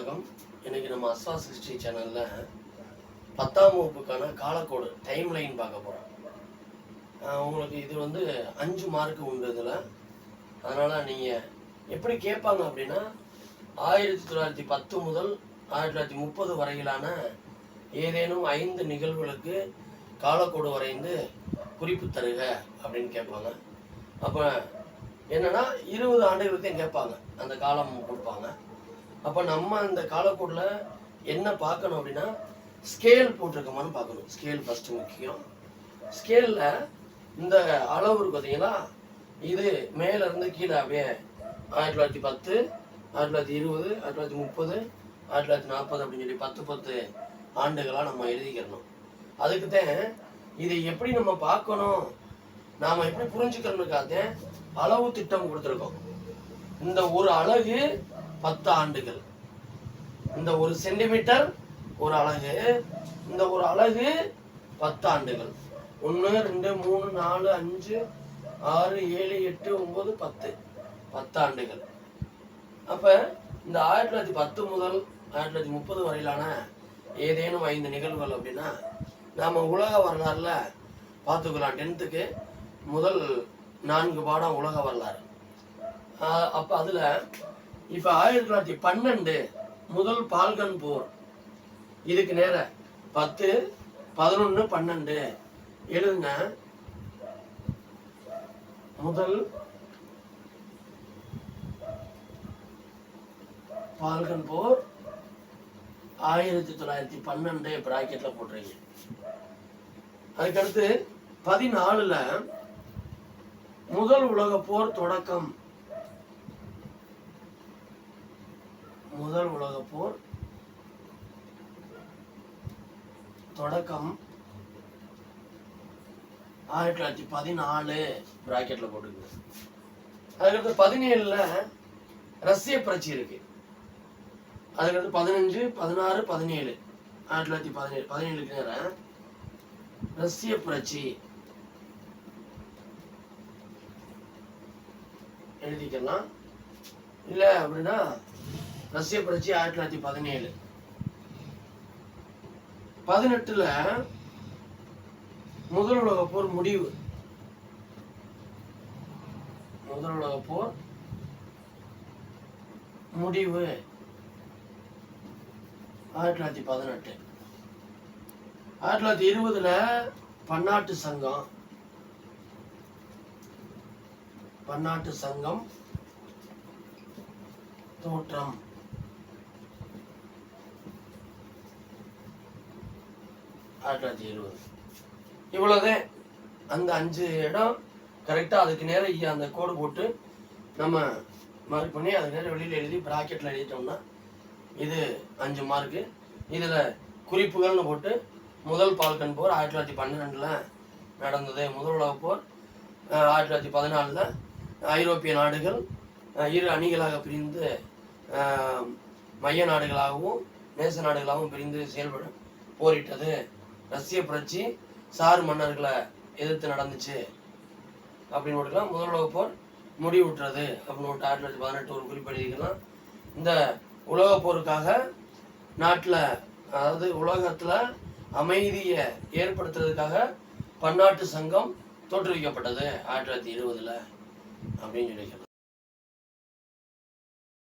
வணக்கம். இன்னைக்கு நம்ம அஸ்வா சிருஷ்டி சேனல்ல பத்தாம் வகுப்புக்கான காலக்கோடு டைம் லைன் பார்க்க போறோம் உங்களுக்கு இது வந்து அஞ்சு மார்க் உண்டு இதில். அதனால நீங்க எப்படி கேட்பாங்க அப்படின்னா ஆயிரத்தி தொள்ளாயிரத்தி பத்து முதல் ஆயிரத்தி தொள்ளாயிரத்தி முப்பது வரையிலான ஏதேனும் ஐந்து நிகழ்வுகளுக்கு காலக்கோடு வரைந்து குறிப்பு தருக அப்படின்னு கேட்பாங்க. அப்போ என்னன்னா இருபது ஆண்டுகளுக்கும் கேட்பாங்க. அந்த காலம் கொடுப்பாங்க. அப்போ நம்ம அந்த காலக்கோடில் என்ன பார்க்கணும் அப்படின்னா ஸ்கேல் போட்டிருக்கோமான்னு பார்க்கணும். ஸ்கேல் ஃபஸ்ட்டு முக்கியம். ஸ்கேலில் இந்த அளவு இருக்கு பார்த்தீங்களா இது மேலேருந்து கீழே அப்படியே ஆயிரத்தி தொள்ளாயிரத்தி பத்து ஆயிரத்தி தொள்ளாயிரத்தி இருபது ஆயிரத்தி தொள்ளாயிரத்தி முப்பது ஆயிரத்தி தொள்ளாயிரத்தி நாற்பது அப்படின்னு சொல்லி பத்து பத்து ஆண்டுகளாக நம்ம எழுதிக்கிறணும். அதுக்கு தான் இதை எப்படி நம்ம பார்க்கணும்? நாம் எப்படி புரிஞ்சுக்கிறோம்னுக்காக அளவு திட்டம் கொடுத்துருக்கோம். இந்த ஒரு அழகு பத்து ஆண்டுகள். இந்த ஒரு சென்டிமீட்டர் ஒரு அலகு. இந்த ஒரு அலகு பத்து ஆண்டுகள். ஒன்று ரெண்டு மூணு நாலு அஞ்சு ஆறு ஏழு எட்டு ஒம்பது பத்து. பத்து ஆண்டுகள். அப்போ இந்த ஆயிரத்தி தொள்ளாயிரத்தி பத்து முதல் ஆயிரத்தி தொள்ளாயிரத்தி முப்பது வரையிலான ஏதேனும் ஐந்து நிகழ்வுகள் அப்படின்னா நாம் உலக வரலாறுல பார்த்துக்கலாம். டென்த்துக்கு முதல் நான்கு பாடம் உலக வரலாறு. அப்போ அதில் இப்ப ஆயிரத்தி தொள்ளாயிரத்தி பன்னெண்டு முதல் பால்கன் போர். இதுக்கு நேர பத்து பதினொன்னு பன்னெண்டு. எழுதுங்க. முதல் பால்கன் போர் ஆயிரத்தி தொள்ளாயிரத்தி பன்னெண்டு பிராக்கெட்ல போட்டுறீங்க அதுக்கடுத்து பதினாலுல முதல் உலக போர் தொடக்கம். முதல் உலக போர். தொடக்கம் ஆயிரத்தி தொள்ளாயிரத்தி பதினாலு. பிராக்கெட்ல போட்டுருக்கு அதுக்கடுத்து பதினேழுல ரஷ்ய புரட்சி இருக்கு. அதுக்கடுத்து பதினஞ்சு பதினாறு பதினேழு. ஆயிரத்தி தொள்ளாயிரத்தி பதினேழு பதினேழுக்கு நேரம் ரஷ்ய புரட்சி எழுதிக்கலாம். இல்ல அப்படின்னா ரஷ்ய புரட்சி ஆயிரத்தி தொள்ளாயிரத்தி பதினேழு. பதினெட்டுல முதல் உலக போர் முடிவு. முதல் உலக போர் முடிவு ஆயிரத்தி தொள்ளாயிரத்தி பதினெட்டு. ஆயிரத்தி தொள்ளாயிரத்தி இருபதுல பன்னாட்டு சங்கம். பன்னாட்டு சங்கம் தோற்றம். ஆயிரத்தி தொள்ளாயிரத்தி எழுபது. இவ்வளோதான் அந்த அஞ்சு இடம் கரெக்டாக அதுக்கு நேரம் அந்த கோடு போட்டு நம்ம மார்க் பண்ணி அதுக்கு நேரம் வெளியில் எழுதி ப்ராக்கெட்டில் எழுதிட்டோம்னா இது அஞ்சு மார்க்கு இதில் குறிப்புகள்னு போட்டு முதல் பால்கன் போர் ஆயிரத்தி தொள்ளாயிரத்தி பன்னிரெண்டில் நடந்தது. முதல் உலகப் போர் ஆயிரத்தி தொள்ளாயிரத்தி பதினாலில் ஐரோப்பிய நாடுகள் இரு அணிகளாக பிரிந்து மைய நாடுகளாகவும் நேச நாடுகளாகவும் பிரிந்து செயல்பட போரிட்டது. ரஷ்ய புரட்சி சார் மன்னர்களை எதிர்த்து நடந்துச்சு அப்படின்னு போட்டுக்கலாம் முதல் உலக போர் முடிவுற்றது அப்படின்னு ஒரு ஆயிரத்தி தொள்ளாயிரத்தி பதினெட்டு ஒரு குறிப்பிட்டிருக்கலாம் இந்த உலக போருக்காக நாட்டில் அதாவது உலகத்தில் அமைதியை ஏற்படுத்துறதுக்காக பன்னாட்டு சங்கம் தோற்றுவிக்கப்பட்டது ஆயிரத்தி தொள்ளாயிரத்தி இருபதில் அப்படின்னு சொல்லிக்கலாம்